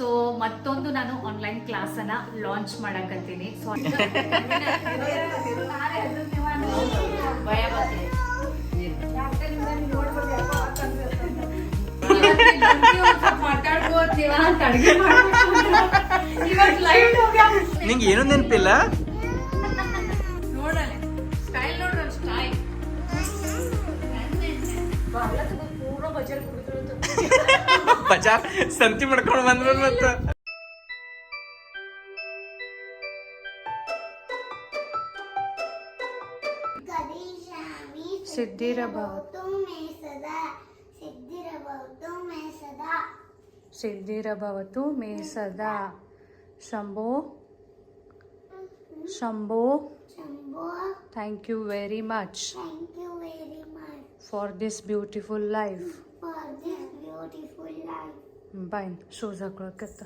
So ಮತ್ತೊಂದು ನಾನು online class ಅನ್ನ ಲಾಂಚ್ ಮಾಡಕತ್ತೀನಿ. ಸೊ ಹೋಗ್ಯಾವ ನಿಂಗೆ ಏನೂ ನೆನಪಿಲ್ಲ? ಬಜಾರ್ ಸಂತಿ ಮಾಡ್ಕೊಂಡು ಬಂದ್ರ ಮತ್ತ ಸಿದ್ಧಿರಬಹುದು ಸಿದ್ಧಿರಬಹುದು ಮೇ ಸದಾ Shambho Shambho thank you very much thank you very much for this beautiful life bye shoes ಹಾಕೊಳಕತ್ತ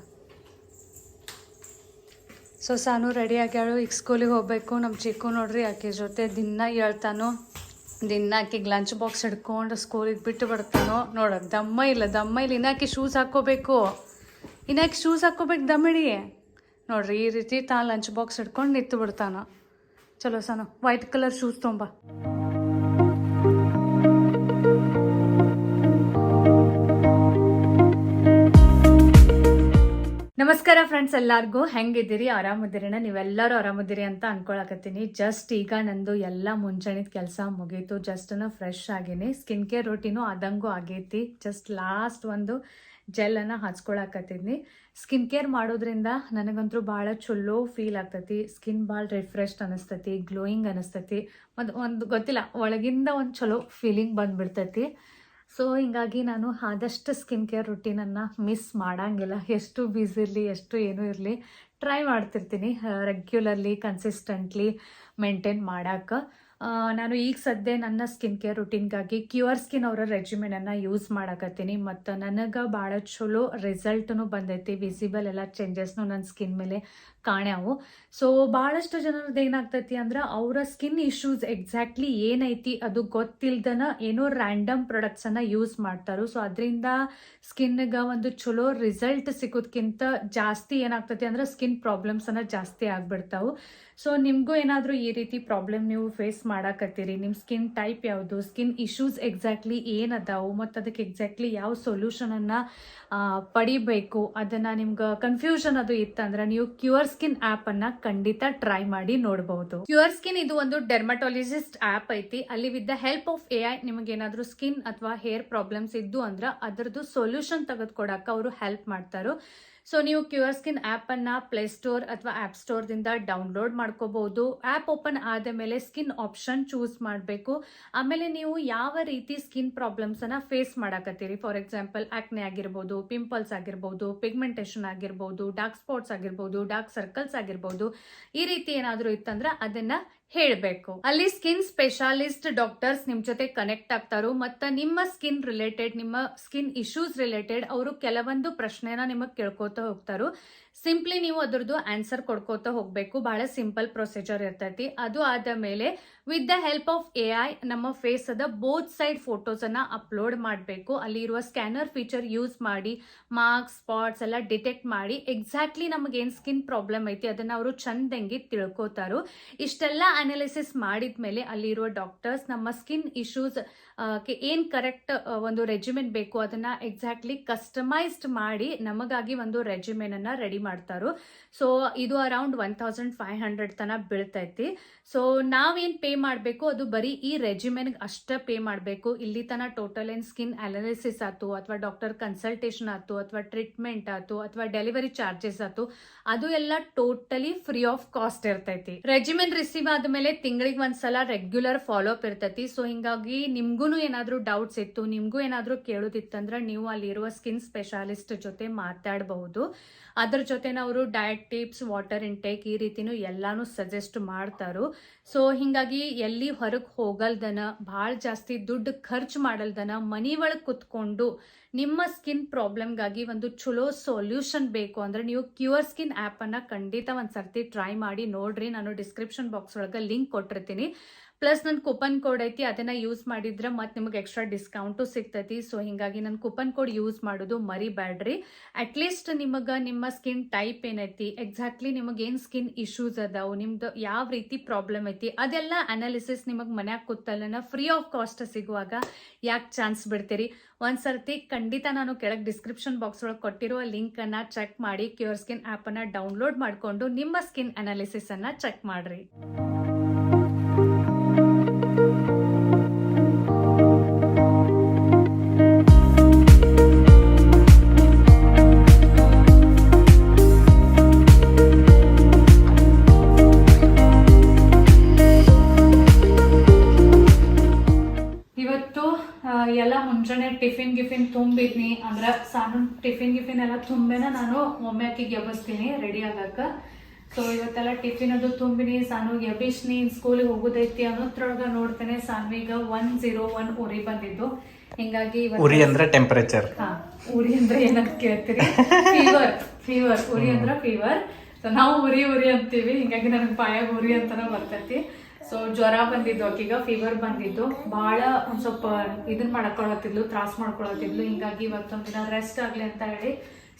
ಸೊ ಸಾನು ರೆಡಿ ಆಗ್ಯಾಳು. ಈಗ ಸ್ಕೂಲಿಗೆ ಹೋಗ್ಬೇಕು. ನಮ್ಮ ಚಿಕ್ಕು ನೋಡ್ರಿ, ಆಕೆ ಜೊತೆ ದಿನ ಹೇಳ್ತಾನೋ, ದಿನ ಆಕೆಗೆ ಲಂಚ್ ಬಾಕ್ಸ್ ಹಿಡ್ಕೊಂಡು ಸ್ಕೂಲಿಗೆ ಬಿಟ್ಟು ಬರ್ತಾನೋ, ನೋಡಿ, ದಮ್ಮ ಇಲ್ಲ. ದಮ್ಮ ಇಲ್ಲ. ಇನ್ನಾಕೆ ಶೂಸ್ ಹಾಕ್ಕೋಬೇಕು. ಇನ್ನಾಕೆ ಶೂಸ್ ಹಾಕ್ಕೋಬೇಕು ದಮ್ಮಿಡಿ. ನೋಡ್ರಿ, ಈ ರೀತಿ ತಾನು ಲಂಚ್ ಬಾಕ್ಸ್ ಹಿಡ್ಕೊಂಡು ನಿಂತು ಬಿಡ್ತಾನ ಚಲೋ ಸಾನು ವೈಟ್ ಕಲರ್ ಶೂಸ್ ತೊಂಬ. ನಮಸ್ಕಾರ ಫ್ರೆಂಡ್ಸ್ ಎಲ್ಲಾರ್ಗೂ. ಹೆಂಗಿದ್ದೀರಿ? ಆರಾಮದಿರಿನ? ನೀವೆಲ್ಲರೂ ಆರಾಮದಿರಿ ಅಂತ ಅನ್ಕೊಳಕತ್ತೀನಿ. ಜಸ್ಟ್ ಈಗ ನಂದು ಎಲ್ಲ ಮುಂಜಾನಿದ ಕೆಲಸ ಮುಗೀತು. ಜಸ್ಟ್ ಫ್ರೆಶ್ ಆಗೀನಿ. ಸ್ಕಿನ್ ಕೇರ್ ರೊಟೀನು ಆದಂಗೂ ಆಗೈತಿ. ಜಸ್ಟ್ ಲಾಸ್ಟ್ ಒಂದು ಜೆಲ್ ಅನ್ನ ಹಚ್ಕೊಳಕತ್ತೀನಿ. ಸ್ಕಿನ್ ಕೇರ್ ಮಾಡೋದ್ರಿಂದ ನನಗಂತೂ ಭಾಳ ಚಲೋ ಫೀಲ್ ಆಗ್ತೈತಿ. ಸ್ಕಿನ್ ಭಾಳ ರಿಫ್ರೆಶ್ಡ್ ಅನಿಸ್ತೈತಿ ಗ್ಲೋಯಿಂಗ್ ಅನಿಸ್ತೈತಿ. ಮತ್ತು ಒಂದು ಗೊತ್ತಿಲ್ಲ, ಒಳಗಿಂದ ಒಂದು ಚಲೋ ಫೀಲಿಂಗ್ ಬಂದ್ಬಿಡ್ತೈತಿ. ಸೊ ಹಿಂಗಾಗಿ ನಾನು ಆದಷ್ಟು ಸ್ಕಿನ್ ಕೇರ್ ರುಟೀನನ್ನು ಮಿಸ್ ಮಾಡೋಂಗಿಲ್ಲ. ಎಷ್ಟು ಬ್ಯುಸಿ ಇರಲಿ, ಎಷ್ಟು ಏನೂ ಇರಲಿ ಟ್ರೈ ಮಾಡ್ತಿರ್ತೀನಿ ರೆಗ್ಯುಲರ್ಲಿ ಕನ್ಸಿಸ್ಟೆಂಟ್ಲಿ ಮೇಂಟೈನ್ ಮಾಡೋಕೆ. ನಾನು ಈಗ ಸದ್ಯ ನನ್ನ ಸ್ಕಿನ್ ಕೇರ್ ರುಟೀನ್ಗಾಗಿ ಕ್ಯೂಆರ್ ಸ್ಕಿನ್ ಅವರ ರೆಜಿಮೆನನ್ನು ಯೂಸ್ ಮಾಡಕತ್ತೀನಿ. ಮತ್ತು ನನಗೆ ಭಾಳ ಚಲೋ ರಿಸಲ್ಟೂ ಬಂದೈತಿ. ವಿಸಿಬಲ್ ಎಲ್ಲ ಚೇಂಜಸ್ನು ನನ್ನ ಸ್ಕಿನ್ ಮೇಲೆ ಕಾಣ್ಯಾವು. ಸೊ ಭಾಳಷ್ಟು ಜನರದ್ದು ಏನಾಗ್ತೈತಿ ಅಂದ್ರೆ ಅವರ ಸ್ಕಿನ್ ಇಶ್ಯೂಸ್ ಎಕ್ಸಾಕ್ಟ್ಲಿ ಏನೈತಿ ಅದು ಗೊತ್ತಿಲ್ದನ ಏನೋ ರ್ಯಾಂಡಮ್ ಪ್ರಾಡಕ್ಟ್ಸನ್ನು ಯೂಸ್ ಮಾಡ್ತಾರೋ. ಸೊ ಅದರಿಂದ ಸ್ಕಿನ್ಗೆ ಒಂದು ಚಲೋ ರಿಸಲ್ಟ್ ಸಿಗೋದ್ಕಿಂತ ಜಾಸ್ತಿ ಏನಾಗ್ತೈತಿ ಅಂದ್ರೆ ಸ್ಕಿನ್ ಪ್ರಾಬ್ಲಮ್ಸನ್ನು ಜಾಸ್ತಿ ಆಗ್ಬಿಡ್ತಾವು. ಸೊ ನಿಮಗೂ ಏನಾದರೂ ಈ ರೀತಿ ಪ್ರಾಬ್ಲಮ್ ನೀವು ಫೇಸ್ ಮಾಡಾಕತ್ತೀರಿ ನಿಮ್ಮ ಸ್ಕಿನ್ ಟೈಪ್ ಯಾವುದು ಸ್ಕಿನ್ ಇಶ್ಯೂಸ್ ಎಕ್ಸಾಕ್ಟ್ಲಿ ಏನದಾವು, ಮತ್ತು ಅದಕ್ಕೆ ಎಕ್ಸಾಕ್ಟ್ಲಿ ಯಾವ ಸೊಲ್ಯೂಷನನ್ನು ಪಡಿಬೇಕು, ಅದನ್ನು ನಿಮ್ಗೆ ಕನ್ಫ್ಯೂಷನ್ ಅದು ಇತ್ತಂದ್ರೆ ನೀವು ಕ್ಯೂರ್ ಸ್ಕಿನ್ ಆ್ಯಪನ್ನು ಖಂಡಿತ ಟ್ರೈ ಮಾಡಿ ನೋಡಬಹುದು ಕ್ಯೂರ್ ಸ್ಕಿನ್ ಇದು ಒಂದು ಡೆರ್ಮಟಾಲಜಿಸ್ಟ್ ಆ್ಯಪ್ ಐತಿ, ಅಲ್ಲಿ with the help of A I ನಿಮಗೆ ಏನಾದರೂ ಸ್ಕಿನ್ ಅಥವಾ ಹೇರ್ ಪ್ರಾಬ್ಲಮ್ಸ್ ಇದ್ದು ಅಂದ್ರೆ ಅದರದ್ದು ಸೊಲ್ಯೂಷನ್ ತೆಗೆದುಕೊಡಕ್ಕೆ ಅವರು ಹೆಲ್ಪ್ ಮಾಡ್ತಾರೋ. ಸೊ ನೀವು ಕ್ಯೂರ್ ಸ್ಕಿನ್ ಆ್ಯಪನ್ನು ಪ್ಲೇಸ್ಟೋರ್ ಅಥವಾ ಆ್ಯಪ್ ಸ್ಟೋರ್ದಿಂದ ಡೌನ್ಲೋಡ್ ಮಾಡ್ಕೋಬಹುದು ಆ್ಯಪ್ ಓಪನ್ ಆದ ಮೇಲೆ ಸ್ಕಿನ್ ಆಪ್ಷನ್ ಚೂಸ್ ಮಾಡಬೇಕು. ಆಮೇಲೆ ನೀವು ಯಾವ ರೀತಿ ಸ್ಕಿನ್ ಪ್ರಾಬ್ಲಮ್ಸನ್ನು ಫೇಸ್ ಮಾಡಕತ್ತೀರಿ? ಫಾರ್ ಎಕ್ಸಾಂಪಲ್, ಆಕ್ನೆ ಆಗಿರ್ಬೋದು, ಪಿಂಪಲ್ಸ್ ಆಗಿರ್ಬೋದು, ಪಿಗ್ಮೆಂಟೇಷನ್ ಆಗಿರ್ಬೋದು, ಡಾರ್ಕ್ ಸ್ಪಾಟ್ಸ್ ಆಗಿರ್ಬೋದು, ಡಾರ್ಕ್ ಸರ್ಕಲ್ಸ್ ಆಗಿರ್ಬೋದು, ಈ ರೀತಿ ಏನಾದರೂ ಇತ್ತಂದ್ರೆ ಅದನ್ನ ಹೇಳಬೇಕು. ಅಲ್ಲಿ ಸ್ಕಿನ್ ಸ್ಪೆಷಾಲಿಸ್ಟ್ ಡಾಕ್ಟರ್ಸ್ ನಿಮ್ ಜೊತೆ ಕನೆಕ್ಟ್ ಆಗ್ತಾರೋ ಮತ್ತ ನಿಮ್ಮ ಸ್ಕಿನ್ ರಿಲೇಟೆಡ್ ನಿಮ್ಮ ಸ್ಕಿನ್ ಇಶ್ಯೂಸ್ ರಿಲೇಟೆಡ್ ಅವರು ಕೆಲವೊಂದು ಪ್ರಶ್ನೆನ ನಿಮಗೆ ಕೇಳ್ಕೊತಾ ಹೋಗ್ತಾರೋ. ಸಿಂಪ್ಲಿ ನೀವು ಅದ್ರದ್ದು ಆನ್ಸರ್ ಕೊಡ್ಕೋತ ಹೋಗ್ಬೇಕು. ಬಹಳ ಸಿಂಪಲ್ ಪ್ರೊಸೀಜರ್ ಇರ್ತೈತಿ. ಅದು ಆದ ಮೇಲೆ with the help of A I ನಮ್ಮ ಫೇಸ್ ಅದ ಬೋತ್ ಸೈಡ್ ಫೋಟೋಸ್ ಅನ್ನ ಅಪ್ಲೋಡ್ ಮಾಡಬೇಕು. ಅಲ್ಲಿ ಇರುವ ಸ್ಕ್ಯಾನರ್ ಫೀಚರ್ ಯೂಸ್ ಮಾಡಿ ಮಾರ್ಕ್ಸ್ ಸ್ಪಾಟ್ಸ್ ಎಲ್ಲ ಡಿಟೆಕ್ಟ್ ಮಾಡಿ. ಎಕ್ಸಾಕ್ಟ್ಲಿ ನಮಗೆ ಏನು ಸ್ಕಿನ್ ಪ್ರಾಬ್ಲಮ್ ಐತಿ ಅದನ್ನ ಅವರು ಚಂದಂಗಿ ತಿಳ್ಕೋತಾರೋ. ಇಷ್ಟೆಲ್ಲ ಅನಾಲಿಸಿಸ್ ಮಾಡಿದ್ಮೇಲೆ ಅಲ್ಲಿರುವ ಡಾಕ್ಟರ್ಸ್ ನಮ್ಮ ಸ್ಕಿನ್ ಇಶ್ಯೂಸ್ ಏನ್ ಕರೆಕ್ಟ್ ಒಂದು ರೆಜ್ಯುಮೆಂಟ್ ಬೇಕು ಅದನ್ನ ಎಕ್ಸಾಕ್ಟ್ಲಿ ಕಸ್ಟಮೈಸ್ಡ್ ಮಾಡಿ ನಮಗಾಗಿ ಒಂದು ರೆಜ್ಯುಮೆನನ್ನು ರೆಡಿ ಮಾಡ್ತಾರೋ. ಸೊ ಇದು around one thousand five hundred ತನ ಬೀಳ್ತೈತಿ. ಸೊ ನಾವೇನ್ ಪೇ ಮಾಡಬೇಕು? ಅದು ಬರೀ ಈ ರೆಜಿಮೆನ್ಗೆ ಅಷ್ಟೇ ಪೇ ಮಾಡಬೇಕು. ಇಲ್ಲಿ ತನ ಟೋಟಲ್ ಏನ್ ಸ್ಕಿನ್ ಅನಾಲಿಸಿಸ್ ಆಯ್ತು, ಅಥವಾ ಡಾಕ್ಟರ್ ಕನ್ಸಲ್ಟೇಷನ್ ಆಯ್ತು, ಅಥವಾ ಟ್ರೀಟ್ಮೆಂಟ್ ಆಯ್ತು, ಅಥವಾ ಡೆಲಿವರಿ ಚಾರ್ಜಸ್ ಆಯ್ತು, ಅದು ಎಲ್ಲ ಟೋಟಲಿ ಫ್ರೀ ಆಫ್ ಕಾಸ್ಟ್ ಇರ್ತೈತಿ. ರೆಜ್ಯುಮೆನ್ ರಿಸೀವ್ ಆದಮೇಲೆ ತಿಂಗಳಿಗೆ ಒಂದ್ಸಲ ರೆಗ್ಯುಲರ್ ಫಾಲೋ ಅಪ್ ಇರ್ತೈತಿ. ಸೊ ಹಿಂಗಾಗಿ ನಿಮ್ಗೂ ಏನಾದ್ರೂ ಡೌಟ್ಸ್ ಇತ್ತು, ನಿಮಗೂ ಏನಾದರೂ ಕೇಳೋದಿತ್ತಂದ್ರೆ ನೀವು ಅಲ್ಲಿರುವ ಸ್ಕಿನ್ ಸ್ಪೆಷಾಲಿಸ್ಟ್ ಜೊತೆ ಮಾತಾಡಬಹುದು. ಅದ್ರ ಜೊತೆನ ಅವರು ಡಯಟ್ ಟಿಪ್ಸ್ ವಾಟರ್ ಇಂಟೇಕ್ ಈ ರೀತಿನೂ ಎಲ್ಲಾನು ಸಜೆಸ್ಟ್ ಮಾಡ್ತಾರೋ. ಸೊ ಹಿಂಗಾಗಿ ಎಲ್ಲಿ ಹೊರಗೆ ಹೋಗಲ್ದನ, ಭಾಳ ಜಾಸ್ತಿ ದುಡ್ಡು ಖರ್ಚು ಮಾಡಲ್ದನ ಮನಿ ಒಳಗೆ ಕುತ್ಕೊಂಡು ನಿಮ್ಮ ಸ್ಕಿನ್ ಪ್ರಾಬ್ಲಮ್ಗಾಗಿ ಒಂದು ಚಲೋ ಸೊಲ್ಯೂಷನ್ ಬೇಕು ಅಂದ್ರೆ ನೀವು ಕ್ಯೂರ್ ಸ್ಕಿನ್ ಆ್ಯಪನ್ನು ಖಂಡಿತ ಒಂದು ಸರ್ತಿ ಟ್ರೈ ಮಾಡಿ ನೋಡ್ರಿ. ನಾನು ಡಿಸ್ಕ್ರಿಪ್ಷನ್ ಬಾಕ್ಸ್ ಒಳಗೆ ಲಿಂಕ್ ಕೊಟ್ಟಿರ್ತೀನಿ. ಪ್ಲಸ್ ನನ್ನ ಕೂಪನ್ ಕೋಡ್ ಐತಿ, ಅದನ್ನ ಯೂಸ್ ಮಾಡಿದ್ರೆ ಮತ್ತು ನಿಮಗೆ ಎಕ್ಸ್ಟ್ರಾ ಡಿಸ್ಕೌಂಟು ಸಿಗ್ತೈತಿ. ಸೊ ಹೀಗಾಗಿ ನನ್ನ ಕೂಪನ್ ಕೋಡ್ ಯೂಸ್ ಮಾಡೋದು ಮರಿ ಮರಿಬ್ಯಾಡ್ರಿ ಅಟ್ಲೀಸ್ಟ್ ನಿಮಗೆ ನಿಮ್ಮ ಸ್ಕಿನ್ ಟೈಪ್ ಏನೈತಿ ಎಕ್ಸಾಕ್ಟ್ಲಿ ನಿಮಗೆ ಏನು ಸ್ಕಿನ್ ಇಶ್ಯೂಸ್ ಅದಾವು, ನಿಮ್ದು ಯಾವ ರೀತಿ ಪ್ರಾಬ್ಲಮ್ ಐತಿ, ಅದೆಲ್ಲ ಅನಾಲಿಸಿಸ್ ನಿಮಗೆ ಮನ್ಯಾಗ ಕೂತಲ್ಲನ ಫ್ರೀ ಆಫ್ ಕಾಸ್ಟ್ ಸಿಗುವಾಗ ಯಾಕೆ ಚಾನ್ಸ್ ಬಿಡ್ತೀರಿ? ಒಂದ್ಸರ್ತಿ ಖಂಡಿತ ನಾನು ಕೆಳಗೆ ಡಿಸ್ಕ್ರಿಪ್ಷನ್ ಬಾಕ್ಸ್ ಒಳಗೆ ಕೊಟ್ಟಿರುವ ಲಿಂಕ್ ಅನ್ನ ಚೆಕ್ ಮಾಡಿ ಕ್ಯೂರ್ ಸ್ಕಿನ್ ಆಪ್ ಅನ್ನ ಡೌನ್ಲೋಡ್ ಮಾಡಿಕೊಂಡು ನಿಮ್ಮ ಸ್ಕಿನ್ ಅನಾಲಿಸಿಸ್ ಅನ್ನ ಚೆಕ್ ಮಾಡ್ರಿ. ತುಂಬಿದ್ನಿ ಅಂದ್ರೆ ಸಣ್ಣ ಟಿಫಿನ್ ಗಿಫಿನ್ ಎಲ್ಲ ತುಂಬೆನ ನಾನು ಒಮ್ಮೆ ಆಕಿಗೆ ಎಬ್ಬಿಸ್ತೀನಿ ರೆಡಿ ಆಗಕ್ಕ ಸೊ ಇವತ್ತೆಲ್ಲ ಟಿಫಿನ್ ಅದು ತುಂಬಿನಿ ಸಾನು ಎಬ್ಬಿಸ್ನಿ ಸ್ಕೂಲಿಗೆ ಹೋಗೋದೈತಿ ಅನ್ನೋದ್ರೊಳಗ ನೋಡ್ತೇನೆ ಸಾನ್ವಿಗ ಒನ್ ಜೀರೋ ಒನ್ ಉರಿ ಬಂದಿದ್ದು. ಹಿಂಗಾಗಿ ಉರಿ ಅಂದ್ರೆ ಟೆಂಪರೇಚರ್ ಹಾ ಉರಿ ಅಂದ್ರೆ ಏನಂತ ಕೇಳ್ತೀರಿ? ಫೀವರ್ ಫೀವರ್ ಉರಿ ಅಂದ್ರೆ ಫೀವರ್ ಸೊ ನಾವು ಉರಿ ಉರಿ ಅಂತೀವಿ ಹಿಂಗಾಗಿ ನನಗೆ ಪಾಯಾಗ ಉರಿ ಅಂತಾನೆ ಬರ್ತೈತಿ. ಸೊ ಜ್ವರ ಬಂದಿದ್ದು, ಆಕೀಗ ಫೀವರ್ ಬಂದಿದ್ದು. ಬಹಳ ಒಂದ್ ಸ್ವಲ್ಪ ಇದನ್ ಮಾಡ್ಕೊಳತಿದ್ಲು ತ್ರಾಸ್ ಮಾಡ್ಕೊಳತ್ತಿದ್ಲು. ಹಿಂಗಾಗಿ ಇವತ್ತೊಂದ್ ರೆಸ್ಟ್ ಆಗ್ಲಿ ಅಂತ ಹೇಳಿ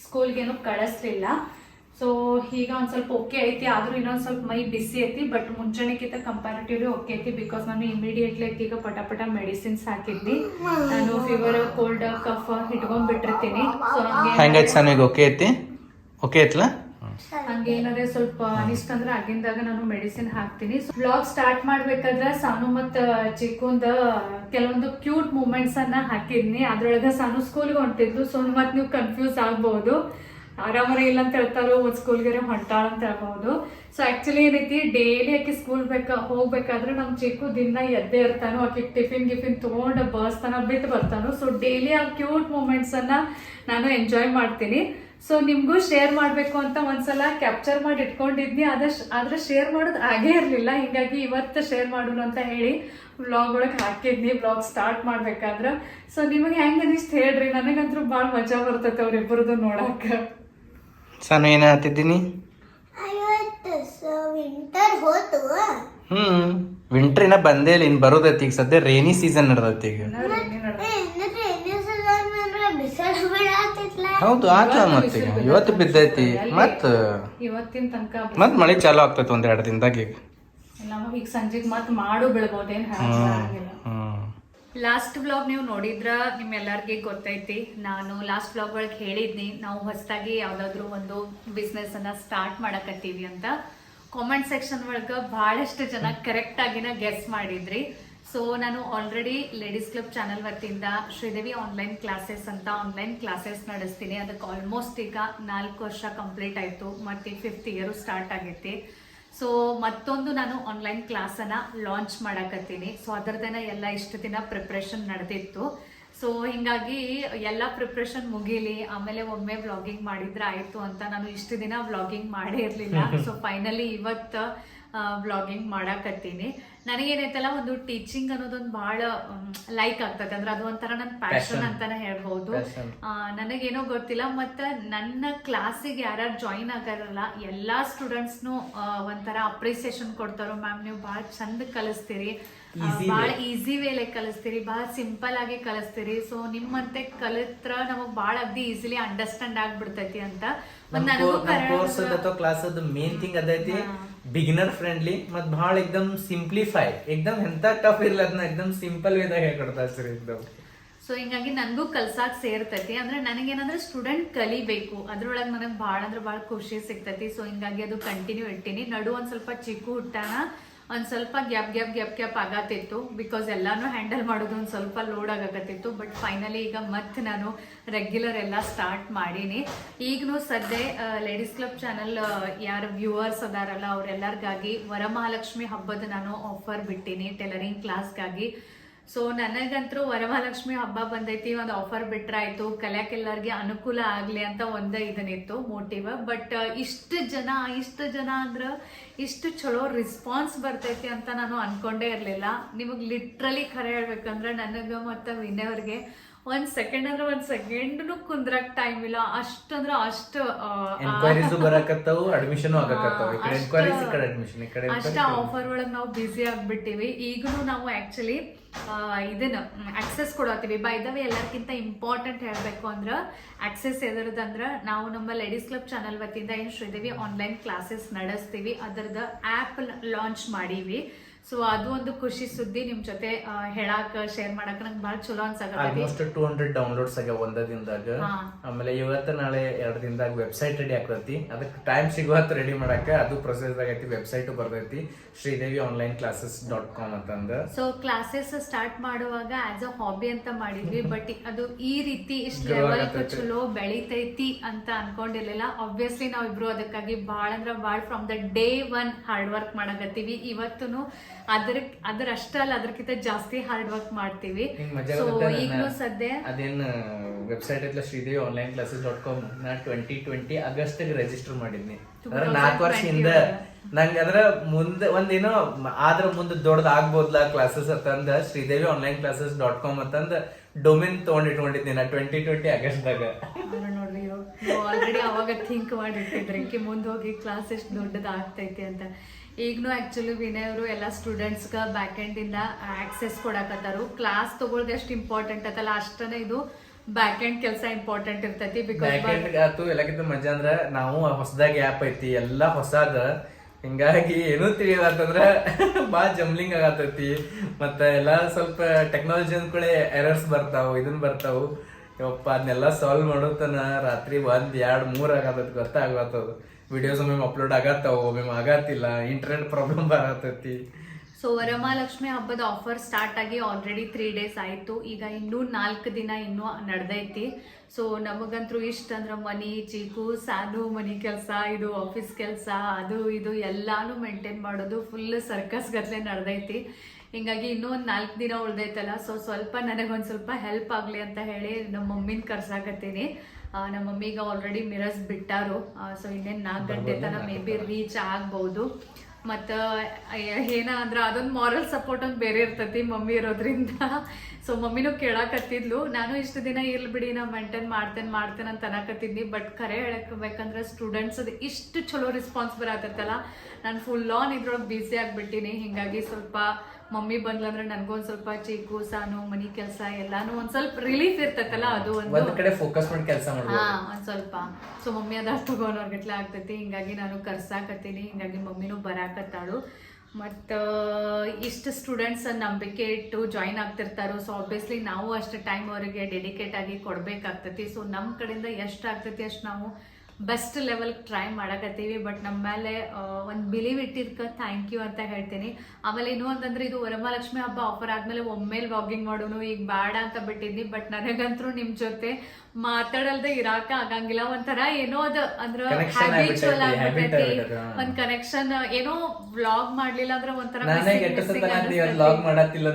ಸ್ಕೂಲ್ಗೇನು ಕಳಿಸ್ಲಿಲ್ಲ. ಸೊ ಈಗ ಒಂದ್ ಸ್ವಲ್ಪ ಓಕೆ ಐತಿ, ಆದ್ರೂ ಇನ್ನೊಂದ್ ಸ್ವಲ್ಪ ಮೈ ಬಿಸಿ ಐತಿ ಬಟ್ ಮುಂಜಾನೆಗಿಂತ ಕಂಪ್ಯಾರಿಟಿವ್ಲಿ ಓಕೆ ಐತಿ ಬಿಕಾಸ್ ನಾನು ಇಮಿಡಿಯೇಟ್ಲಿ ಈಗ ಪಟಾಪಟ ಪಟ ಮೆಡಿಸಿನ್ಸ್ ಹಾಕಿದ್ನಿ. ನಾನು ಫೀವರ್ ಕೋಲ್ಡ್ ಕಫ್ ಇಟ್ಕೊಂಡ್ ಬಿಟ್ಟಿರ್ತೀನಿ ಸೊ ಓಕೆ ಐತಿ? ಓಕೆ ಐತ್ಲಾ? ಹಂಗೇನಾದ್ರೆ ಸ್ವಲ್ಪ ಅನಿಷ್ಟ ಅಂದ್ರೆ ಆಗಿಂದಾಗ ನಾನು ಮೆಡಿಸಿನ್ ಹಾಕ್ತೀನಿ. ಬ್ಲಾಗ್ ಸ್ಟಾರ್ಟ್ ಮಾಡ್ಬೇಕಾದ್ರೆ ಸಾನು ಮತ್ತ ಚಿಕ್ಕುಂದ ಕೆಲವೊಂದು ಕ್ಯೂಟ್ ಮೂಮೆಂಟ್ಸ್ ಅನ್ನ ಹಾಕಿದ್ನಿ. ಅದ್ರೊಳಗ ಸಾನು ಸ್ಕೂಲ್ಗೆ ಹೊಂಟಿದ್ಲು ಸೊ ಮತ್ ನೀವು ಕನ್ಫ್ಯೂಸ್ ಆಗ್ಬಹುದು ಆರಾಮರ ಇಲ್ಲ ಅಂತ ಹೇಳ್ತಾರೋ ಒಂದ್ ಸ್ಕೂಲ್ಗೆ ಹೊಂಟಾಳ ಅಂತ ಹೇಳ್ಬಹುದು ಸೊ ಆಕ್ಚುಲಿ ಏನೈತಿ ಡೈಲಿ ಆಕಿ ಸ್ಕೂಲ್ ಬೇಕ, ಹೋಗ್ಬೇಕಾದ್ರೆ ನಮ್ ಚಿಕ್ಕು ದಿನ ಎದ್ದೇ ಇರ್ತಾನು, ಆಕಿ ಟಿಫಿನ್ ಗಿಫಿನ್ ತೊಗೊಂಡು ಬಸ್ ತನ ಬಿಟ್ಟು ಬರ್ತಾನು. ಸೊ ಡೈಲಿ ಆ ಕ್ಯೂಟ್ ಮೂಮೆಂಟ್ಸ್ ಅನ್ನ ನಾನು ಎಂಜಾಯ್ ಮಾಡ್ತೀನಿ. ಸೊ ನಿಮಗೂ ಶೇರ್ ಮಾಡಬೇಕು ಅಂತ ಒಂದ್ಸಲ ಕ್ಯಾಪ್ಚರ್ ಮಾಡಿ ಇಟ್ಕೊಂಡಿದ್ನಿ. ಅದ ಆದ್ರೆ ಶೇರ್ ಮಾಡೋದು ಆಗೇ ಇರಲಿಲ್ಲ. ಹಿಂಗಾಗಿ ಇವತ್ತು ಶೇರ್ ಮಾಡೋಣ ಅಂತ ಹೇಳಿ ವ್ಲಾಗ್ ಒಳಗೆ ಹಾಕಿದ್ನಿ. ವ್ಲಾಗ್ ಸ್ಟಾರ್ಟ್ ಮಾಡ್ಬೇಕಾದ್ರೆ. ಸೊ ನಿಮಗೆ ಹೆಂಗೆ ಅನಿಸ್ತು ಹೇಳ್ರಿ? ನನಗಂತೂ ಭಾಳ ಮಜಾ ಬರ್ತೈತೆ ಅವ್ರಿಬ್ಬರದು ನೋಡಕ್ಕೆ ಸಾನು ಏನು ಹೇಳ್ತಿದ್ದೀನಿ? ಇವತ್ತು ಸೊ ವಿಂಟರ್ ಹೋತು. ಹ್ಮ್. ವಿಂಟರ್ ಇನ್ನ ಬಂದೇ ಇಲ್ಲ. ಇನ್ ಬರೋದೈತಿ ಈಗ. ಸದ್ಯ ರೇನಿ ಸೀಸನ್ ನಡ್ದೈತಿ ಈಗ ಏನಂದ್ರೆ ಅಂದ್ರೆ ಬಿಸಿಲು ಬೀಳಾತಿತ್ಲ ಹೌದು ಆತ ಮತ್ತೆ. ಈಗ ಇವತ್ತು ಬಿದ್ದೈತಿ. ಮತ್ ಇವತ್ತಿನ ತನಕ ಮತ್ ಮಳೆ ಚಾಲು ಆಗ್ತೈತಿ ಒಂದ್ ಎರಡು ದಿನದಾಗ ಈಗ. ಈಗ ಸಂಜೆಗೆ ಮತ್ತೆ ಮಾಡು ಬೆಳಬಹುದೇನ್ ಹಾಗಿಲ್ಲ ಹ್ಮ್ ಲಾಸ್ಟ್ ಬ್ಲಾಗ್ ನೀವು ನೋಡಿದ್ರ ನಿಮ್ಮೆಲ್ಲರಿಗೆ ಗೊತ್ತೈತಿ. ನಾನು ಲಾಸ್ಟ್ ಬ್ಲಾಗ್ ಒಳಗೆ ಹೇಳಿದ್ನಿ ನಾವು ಹೊಸದಾಗಿ ಯಾವ್ದಾದ್ರು ಒಂದು ಬಿಸ್ನೆಸ್ ಅನ್ನ ಸ್ಟಾರ್ಟ್ ಮಾಡಕತ್ತೀವಿ ಅಂತ. ಕಾಮೆಂಟ್ ಸೆಕ್ಷನ್ ಒಳಗ ಬಹಳಷ್ಟು ಜನ ಕರೆಕ್ಟ್ ಆಗಿನ ಗೆಸ್ ಮಾಡಿದ್ರಿ. ಸೊ ನಾನು ಆಲ್ರೆಡಿ ಲೇಡೀಸ್ ಕ್ಲಬ್ ಚಾನಲ್ ವತಿಯಿಂದ ಶ್ರೀದೇವಿ ಆನ್ಲೈನ್ ಕ್ಲಾಸಸ್ ಅಂತ ಆನ್ಲೈನ್ ಕ್ಲಾಸಸ್ ನಡೆಸ್ತೀನಿ. ಅದಕ್ಕೆ ಆಲ್ಮೋಸ್ಟ್ ಈಗ ನಾಲ್ಕು ವರ್ಷ ಕಂಪ್ಲೀಟ್ ಆಯ್ತು. ಮತ್ತೆ ಫಿಫ್ತ್ ಇಯರ್ ಸ್ಟಾರ್ಟ್ ಆಗೈತಿ. ಸೊ ಮತ್ತೊಂದು ನಾನು ಆನ್ಲೈನ್ ಕ್ಲಾಸನ್ನು ಲಾಂಚ್ ಮಾಡಕತ್ತೀನಿ. ಸೊ ಅದರದೇನ ಎಲ್ಲ ಇಷ್ಟು ದಿನ ಪ್ರಿಪ್ರೇಷನ್ ನಡೆದಿತ್ತು. ಸೊ ಹಿಂಗಾಗಿ ಎಲ್ಲ ಪ್ರಿಪ್ರೇಷನ್ ಮುಗೀಲಿ, ಆಮೇಲೆ ಒಮ್ಮೆ ವ್ಲಾಗಿಂಗ್ ಮಾಡಿದ್ರೆ ಆಯಿತು ಅಂತ ನಾನು ಇಷ್ಟು ದಿನ ವ್ಲಾಗಿಂಗ್ ಮಾಡೇ ಇರಲಿಲ್ಲ ಸೊ ಫೈನಲಿ ಇವತ್ತು ವ್ಲಾಗಿಂಗ್ ಮಾಡಾಕತ್ತೀನಿ. ನನಗೇನೈತಲ್ಲ ಒಂದು ಟೀಚಿಂಗ್ ಅನ್ನೋದೊಂದು ಬಹಳ ಲೈಕ್ ಆಗ್ತದೆ ಅಂದ್ರೆ ಅದು ಒಂಥರ ನನ್ನ ಪ್ಯಾಷನ್ ಅಂತಾನೆ ಹೇಳ್ಬಹುದು ಆ, ನನಗೇನೋ ಗೊತ್ತಿಲ್ಲ ಮತ್ತ ನನ್ನ ಕ್ಲಾಸಿಗೆ ಯಾರ್ಯಾರು ಜಾಯಿನ್ ಆಗಾರಲ್ಲ ಎಲ್ಲಾ ಸ್ಟೂಡೆಂಟ್ಸ್ನು ಒಂಥರ ಅಪ್ರಿಸಿಯೇಷನ್ ಕೊಡ್ತಾರೋ ಮ್ಯಾಮ್ ನೀವು ಭಾಳ ಚಂದ ಕಲಿಸ್ತೀರಿ. ಭಾಳ ಈಸಿ ವೇಲೆ ಕಲಿಸ್ತೀರಿ ಭಾಳ ಸಿಂಪಲ್ ಆಗಿ ಕಲಿಸ್ತೀರಿ. ಸೊ ನಿಮ್ಮಂತೆ ಕಲಿತ್ರ ನಮಗ್ ಭಾಳ ಅಗ್ದಿ ಈಸಿಲಿ ಅಂಡರ್ಸ್ಟ್ಯಾಂಡ್ ಆಗ್ಬಿಡ್ತೈತಿ ಅಂತ. ಒಂದ್ ನನಗೂ ಕ್ಲಾಸ್ ಮೇನ್ ಥಿಂಗ್ ಅದೈತಿ ಬಿಗಿನರ್ ಫ್ರೆಂಡ್ಲಿ ಮತ್ತ್ ಬಹಳ ಎಕ್ದಮ್ ಸಿಂಪ್ಲಿಫೈ ಎಕ್ದಮ್ ಎಂತ ಟಫ್ ಇರಲ್ಲ ಅದನ್ನ ಎಕ್ದಮ್ ಸಿಂಪಲ್ ವೇದಾಗ ಹೇಳ್ಕೊಡ್ತಾರೆ ಸರ್ ಎಕ್ದಮ್. ಸೊ ಹಿಂಗಾಗಿ ನನಗೂ ಕಲ್ಸಾಕ್ ಸೇರ್ತೈತಿ, ಅಂದ್ರೆ ನನಗೇನಂದ್ರೆ ಸ್ಟೂಡೆಂಟ್ ಕಲಿಬೇಕು, ಅದ್ರೊಳಗೆ ನನಗೆ ಭಾಳ ಅಂದ್ರೆ ಭಾಳ ಖುಷಿ ಸಿಗ್ತೈತಿ. ಸೊ ಹಿಂಗಾಗಿ ಅದು ಕಂಟಿನ್ಯೂ ಇಟ್ಟಿನಿ ನಡು ಒಂದ್ ಸ್ವಲ್ಪ ಚಿಕ್ಕು ಹುಟ್ಟಾನ ಒಂದ್ ಸ್ವಲ್ಪ ಗ್ಯಾಪ್ ಗ್ಯಾಪ್ ಗ್ಯಾಪ್ ಗ್ಯಾಪ್ ಆಗತ್ತಿತ್ತು ಬಿಕಾಸ್ ಎಲ್ಲಾನು ಹ್ಯಾಂಡಲ್ ಮಾಡೋದು ಒಂದು ಸ್ವಲ್ಪ ಲೋಡ್ ಆಗಕತ್ತಿತ್ತು. ಬಟ್ ಫೈನಲಿ ಈಗ ಮತ್ತೆ ನಾನು ರೆಗ್ಯುಲರ್ ಎಲ್ಲ ಸ್ಟಾರ್ಟ್ ಮಾಡೀನಿ. ಈಗಲೂ ಸದ್ಯ ಲೇಡೀಸ್ ಕ್ಲಬ್ ಚಾನಲ್ ಯಾರು ವ್ಯೂವರ್ಸ್ ಅದಾರಲ್ಲ ಅವರೆಲ್ಲರಿಗಾಗಿ ವರಮಹಾಲಕ್ಷ್ಮಿ ಹಬ್ಬದ ನಾನು ಆಫರ್ ಬಿಟ್ಟೀನಿ ಟೈಲರಿಂಗ್ ಕ್ಲಾಸ್ಗಾಗಿ ಸೊ ನನಗಂತೂ ವರಮಹಾಲಕ್ಷ್ಮಿ ಹಬ್ಬ ಬಂದೈತಿ, ಒಂದು ಆಫರ್ ಬಿಟ್ರಾಯ್ತು. ಎಲ್ಲರಿಗೆ ಅನುಕೂಲ ಆಗಲಿ ಅಂತ ಒಂದೇ ಇದನ್ನಿತ್ತು ಮೋಟಿವ್ ಬಟ್ ಇಷ್ಟು ಜನ ಇಷ್ಟು ಜನ ಅಂದ್ರೆ ಇಷ್ಟು ಚಲೋ ರಿಸ್ಪಾನ್ಸ್ ಬರ್ತೈತಿ ಅಂತ ನಾನು ಅನ್ಕೊಂಡೇ ಇರಲಿಲ್ಲ. ನಿಮಗೆ ಲಿಟ್ರಲಿ ಖರೆ ಹೇಳ್ಬೇಕಂದ್ರೆ, ನನಗೆ ಮತ್ತು ವಿನಯ್ ಅವ್ರಿಗೆ ಒಂದ್ ಸೆಕೆಂಡ್ ಅಂದ್ರೆ ಒಂದ್ ಸೆಕೆಂಡ್ ಕುಂದ್ರಕ್ ಟೈಮ್ ಇಲ್ಲ. ಅಷ್ಟಂದ್ರ ಅಷ್ಟು ಎನ್ಕ್ವೈರೀಸ್ ಬರಕತ್ತವು ಅಡ್ಮಿಷನ್ ಆಗಕತ್ತಾವು. ಈ ಕಡೆ ಅಷ್ಟ- ಎನ್ಕ್ವೈರೀಸ್ ಈ ಕಡೆ ಅಡ್ಮಿಷನ್ ಈ ಕಡೆ ಅಷ್ಟ ಆಫರ್ ಒಳಗ್ ನಾವು ಬಿಸಿ ಆಗ್ಬಿಟ್ಟಿವಿ. ಈಗನು ನಾವು ಆಕ್ಚುಲಿ ಇದನ್ನ ಆಕ್ಸೆಸ್ ಕೊಡತ್ತೀವಿ. ಬೈ ದ ವೇ ಎಲ್ಲಕ್ಕಿಂತ ಇಂಪಾರ್ಟೆಂಟ್ ಹೇಳ್ಬೇಕು ಅಂದ್ರ ಆಕ್ಸೆಸ್ ಎದರದಂದ್ರ ನಾವು ನಮ್ಮ ಲೇಡೀಸ್ ಕ್ಲಬ್ ಚಾನಲ್ ವತಿಯಿಂದ ಏನ್ ಶ್ರೀದೇವಿ ಆನ್ಲೈನ್ ಕ್ಲಾಸಸ್ ನಡೆಸ್ತೀವಿ. ಅದರದ ಆಪ್ ಲಾಂಚ್ ಮಾಡೀವಿ. ಸೊ ಅದು ಒಂದು ಖುಷಿ ಸುದ್ದಿ ನಿಮ್ ಜೊತೆ ಹೇಳಾಕ ಶೇರ್ ಮಾಡಾಕ ನಂಗೆ ಬಹಳ ಚಲೋ ಆಲ್ಮೋಸ್ಟ್ ಟೂ ಹಂಡ್ರೆಡ್ ಡೌನ್ಲೋಡ್ಸ್ ಆಗ್ಯಾವ ಒಂದ ದಿನದಾಗ ಆಮೇಲೆ ಇವತ್ತ ನಾಳೆ ಎರಡು ದಿನದಾಗ ವೆಬ್ಸೈಟ್ ರೆಡಿ ಆಗ್ತೈತಿ. ಅದಕ್ಕೆ ಟೈಮ್ ಸಿಗುವತ್ ರೆಡಿ ಮಾಡಾಕ ಅದು ಪ್ರೊಸೆಸ್ ಆಗೈತಿ ವೆಬ್ಸೈಟ್ ಬರ್ತೈತಿ. Sridevi online classes dot com ಅಂತಂದ. ಸೊ ಕ್ಲಾಸಸ್ ಸ್ಟಾರ್ಟ್ ಮಾಡುವಾಗ ಆಸ್ ಅ ಹಾಬಿ ಅಂತ ಮಾಡಿದ್ವಿ. ಬಟ್ ಅದು ಈ ರೀತಿ ಇಷ್ಟ ಲೆವೆಲ್ ಚಲೋ ಬೆಳಿತೈತಿ ಅಂತ ಅನ್ಕೊಂಡಿರ್ಲಿಲ್ಲ. ಆಬ್ವಿಯಸ್ಲಿ ನಾವಿಬ್ರು ಇಬ್ರು ಅದಕ್ಕಾಗಿ ಭಾಳ ಅಂದ್ರೆ ಭಾಳ from the day one hard work ಮಾಡಕತ್ತೀವಿ. ಇವತ್ತುನು ಅದ್ರ ಅದ್ರ ಅಷ್ಟ ಅಲ್ಲ ಅದಕ್ಕಿಂತ ಜಾಸ್ತಿ ಹಾರ್ಡ್ ವರ್ಕ್ ಮಾಡ್ತೀವಿ. ಸೊ ಈಗಲೂ ಸದ್ಯ ಅದೇನ್ website ಐತ್ಲ Sridevi online classes dot com ನಾ ಟ್ವೆಂಟಿ ಟ್ವೆಂಟಿ ಆಗಸ್ಟ್ ರಿಜಿಸ್ಟರ್ ಮಾಡಿದ್ನಿ. ಅದ್ರ ನಾಲ್ಕು ವರ್ಷದಿಂದ ನಂಗೆ ಅದ್ರ ಮುಂದೆ ಒಂದೇನೋ ಆದ್ರ ಮುಂದೆ ದೊಡ್ಡದಾಗ್ಬೋದ್ಲಾ ಕ್ಲಾಸಸ್ ಅಂತಂದ Sridevi online classes dot com ಅಂತಂದ ಡೊಮಿನ್ ತಗೊಂಡ್ ನಾ ಟ್ವೆಂಟಿ ಟ್ವೆಂಟಿ ಆಗಸ್ಟ್ದಾಗ ನೋಡ್ರಿ ಆಲ್ರೆಡಿ ಅವಾಗ ಥಿಂಕ್ ಮಾಡಿಟ್ಟಿದ್ರಿ ಕಿ ಮುಂದೆ ಹೋಗಿ ಕ್ಲಾಸ್ ಎಷ್ಟು ದೊಡ್ಡದ ಆಗ್ತೈತಿ ಅಂತ. ಈಗನೂ ಆಕ್ಚುಲಿ ವಿನಯ್ ಅವರು ಎಲ್ಲ ಸ್ಟೂಡೆಂಟ್ಸ್ಗೆ ಬ್ಯಾಕ್ ಎಂಡ್ ಇಂದ ಆಕ್ಸೆಸ್ ಕೊಡಕತ್ತಾರು. ಕ್ಲಾಸ್ ತಗೊಳ್ದು ಎಷ್ಟು ಇಂಪಾರ್ಟೆಂಟ್ ಐತಲ್ಲ ಅಷ್ಟನೇ ಇದು ಬ್ಯಾಕ್ ಎಂಡ್ ಕೆಲಸ ಇಂಪಾರ್ಟೆಂಟ್ ಇರ್ತೈತಿ ಬಿಕಾಸ್ ಬ್ಯಾಕ್ ಎಂಡ್ ಆತು ಎಲ್ಲಕ್ಕಿಂತ ಮಜಾ ಅಂದ್ರೆ ನಾವು ಹೊಸದಾಗಿ ಆ್ಯಪ್ ಐತಿ ಎಲ್ಲಾ ಹೊಸಾದ ಹಿಂಗಾಗಿ ಏನೂ ತಿಳಿಯಲಾತಂದ್ರ ಬಾಳ ಜಂಬ್ಲಿಂಗ್ ಆಗತೈತಿ ಮತ್ತ ಎಲ್ಲಾ ಸ್ವಲ್ಪ ಟೆಕ್ನಾಲಜಿ ಅಂದ್ಕೂಳೆ ಎರರ್ಸ್ ಬರ್ತಾವು, ಇದನ್ ಬರ್ತಾವು. ಯಪ್ಪ ಅದನ್ನೆಲ್ಲ ಸಾಲ್ವ್ ಮಾಡೋತನ ರಾತ್ರಿ ಒಂದ್, ಎರಡ್, ಮೂರ್ ಆಗತೈತಿ ಗೊತ್ತಾಗತ್ತದ ವಿಡಿಯೋಸ್ ಒಮ್ಮೆ ಅಪ್ಲೋಡ್ ಆಗತ್ತಾವು ಒಮ್ಮೆ ಆಗತ್ತಿಲ್ಲ ಇಂಟರ್ನೆಟ್ ಪ್ರಾಬ್ಲಮ್ ಬರತೈತಿ ಸೊ ವರಮಹಾಲಕ್ಷ್ಮಿ ಹಬ್ಬದ ಆಫರ್ ಸ್ಟಾರ್ಟ್ ಆಗಿ ಆಲ್ರೆಡಿ ತ್ರೀ ಡೇಸ್ ಆಯಿತು. ಈಗ ಇನ್ನೂ ನಾಲ್ಕು ದಿನ ಇನ್ನೂ ನಡೆದೈತಿ. ಸೊ ನಮಗಂತೂ ಇಷ್ಟ ಅಂದ್ರೆ ಮನಿ ಚೀಕು ಸಾನು ಮನಿ ಕೆಲಸ ಇದು ಆಫೀಸ್ ಕೆಲಸ ಅದು ಇದು ಎಲ್ಲಾನು ಮೇಂಟೈನ್ ಮಾಡೋದು ಫುಲ್ ಸರ್ಕಸ್ ಗತ್ಲೆ ನಡೆದೈತಿ. ಹಿಂಗಾಗಿ ಇನ್ನೂ ಒಂದು ನಾಲ್ಕು ದಿನ ಉಳ್ದೈತಲ್ಲ. ಸೊ ಸ್ವಲ್ಪ ನನಗೊಂದು ಸ್ವಲ್ಪ ಹೆಲ್ಪ್ ಆಗಲಿ ಅಂತ ಹೇಳಿ ನಮ್ಮ ಮಮ್ಮಿನ ಕರ್ಸಾಕತ್ತೀನಿ. ನಮ್ಮ ಮಮ್ಮಿಗೆ ಆಲ್ರೆಡಿ ಮಿರರ್ಸ್ ಬಿಟ್ಟಾರು. ಸೊ ಇನ್ನೇನು ನಾಲ್ಕು ಗಂಟೆ ತನಕ ಮೇ ಬಿ ರೀಚ್ ಆಗ್ಬೋದು. ಮತ್ತ ಏನ ಅಂದ್ರ ಅದೊಂದು ಮಾರಲ್ ಸಪೋರ್ಟ್ ಒಂದು ಬೇರೆ ಇರ್ತೈತಿ ಮಮ್ಮಿ ಇರೋದ್ರಿಂದ. ಸೊ ಮಮ್ಮಿನೂ ಕೇಳಾಕತ್ತಿದ್ಲು ನಾನು ಇಷ್ಟು ದಿನ ಇರ್ಲಿ ಬಿಡಿ ನಾ ಮೇಂಟೈನ್ ಮಾಡ್ತೇನೆ ಮಾಡ್ತೇನೆ ಅಂತ ಅನ್ನಕತ್ತಿದ್ನಿ ಬಟ್ ಖರೆ ಹೇಳಕ್ಬೇಕಂದ್ರೆ ಸ್ಟೂಡೆಂಟ್ಸ್ ಅದು ಇಷ್ಟು ಚಲೋ ರೆಸ್ಪಾನ್ಸ್ ಬರತ್ತಲ್ಲ. ನಾನು ಫುಲ್ ಆನ್ ಇದ್ರೊಳಗೆ ಬ್ಯುಸಿ ಆಗಿಬಿಟ್ಟಿನಿ ಹಿಂಗಾಗಿ ಸ್ವಲ್ಪ ಮಮ್ಮಿ ಬಂದ್ಲಂದ್ರೆ ನನಗೊಂದು ಸ್ವಲ್ಪ ಚೀಕು ಸಾನು ಮನಿ ಕೆಲಸ ಎಲ್ಲಾನು ಒಂದ್ ಸ್ವಲ್ಪ ರಿಲೀಫ್ ಇರ್ತೈತಲ್ಲ ಅದು ಒಂದು ಒಂದ್ ಕಡೆ ಫೋಕಸ್ ಮಾಡಿ ಕೆಲಸ ಹಾ ಒಂದ್ ಸ್ವಲ್ಪ. ಸೊ ಮಮ್ಮಿ ಅದ ಅವ್ರಗಟ್ಲೆ ಆಗ್ತೈತಿ ಹಿಂಗಾಗಿ ನಾನು ಕರ್ಸಾಕತ್ತೀನಿ ಹಿಂಗಾಗಿ ಮಮ್ಮಿನೂ ಬರಾಕತ್ತಾಳು. ಮತ್ತ ಇಷ್ಟು ಸ್ಟೂಡೆಂಟ್ಸ್ ನಂಬಿಕೆ ಇಟ್ಟು ಜಾಯಿನ್ ಆಗ್ತಿರ್ತಾರೋ ಸೊ ಆಬ್ವಿಯಸ್ಲಿ ನಾವು ಅಷ್ಟು ಟೈಮ್ ಅವರಿಗೆ ಡೆಡಿಕೇಟ್ ಆಗಿ ಕೊಡ್ಬೇಕಾಗ್ತತಿ. ಸೊ ನಮ್ಮ ಕಡೆಯಿಂದ ಎಷ್ಟು ಆಗ್ತೈತಿ ಅಷ್ಟು ನಾವು ಬೆಸ್ಟ್ ಲೆವೆಲ್ ಟ್ರೈ ಮಾಡಕತ್ತೀವಿ ಬಟ್ ನಮ್ಮ ಮೇಲೆ ಒಂದು ಬಿಲೀವ್ ಇಟ್ಟಿದ್ಕ ಥ್ಯಾಂಕ್ ಯು ಅಂತ ಹೇಳ್ತೀನಿ. ಆಮೇಲೆ ಇನ್ನೂ ಅಂತಂದ್ರೆ ಇದು ವರಮಹಾಲಕ್ಷ್ಮಿ ಹಬ್ಬ ಆಫರ್ ಆದ್ಮೇಲೆ ಒಮ್ಮೆಲೆ ವಾಕಿಂಗ್ ಮಾಡೋನು ಈಗ ಬೇಡ ಅಂತ ಬಿಟ್ಟಿದ್ನಿ ಬಟ್ ನನಗಂತೂ ನಿಮ್ ಜೊತೆ ಮಾತಾಡಲ್ದೆ ಇರಾಕ ಆಗಂಗಿಲ್ಲ. ಒಂಥರ ಏನೋ ಅದು ಅಂದ್ರ ಹ್ಯಾಬಿಚುವಲ್ ಆಗ್ಬಿಟ್ಟೈತಿ, ಒಂದ್ ಕನೆಕ್ಷನ್ ಏನೋ ವ್ಲಾಗ್ ಮಾಡ್ಲಿಲ್ಲ ಅಂದ್ರೆ ಒಂಥರ ವ್ಲಾಗ್ ಮಾಡತ್ತಿಲ್ಲ